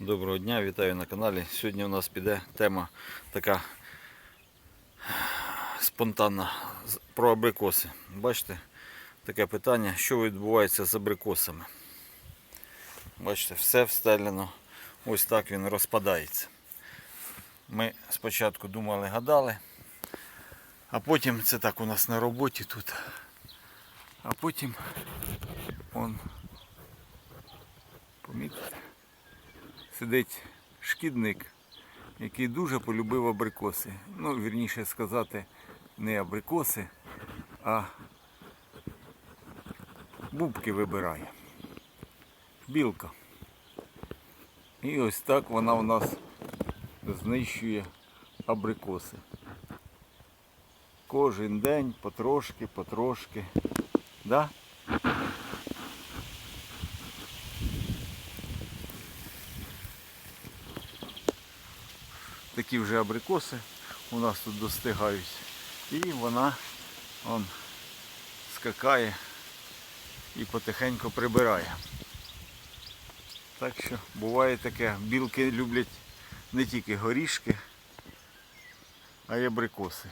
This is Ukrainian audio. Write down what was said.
Доброго дня, вітаю на каналі. Сьогодні у нас піде тема така спонтанна про абрикоси. Бачите, таке питання, що відбувається з абрикосами. Бачите, все встелено. Ось так він розпадається. Ми спочатку думали, гадали, а потім це так у нас на роботі тут. А потім он помітите сидить шкідник, який дуже полюбив абрикоси. Ну, вірніше сказати, не абрикоси, а бубки вибирає. Білка. І ось так вона у нас знищує абрикоси. Кожен день потрошки, потрошки. Да? Такі вже абрикоси у нас тут достигають. І вона он, скакає і потихеньку прибирає. Так що буває таке, білки люблять не тільки горішки, а й абрикоси.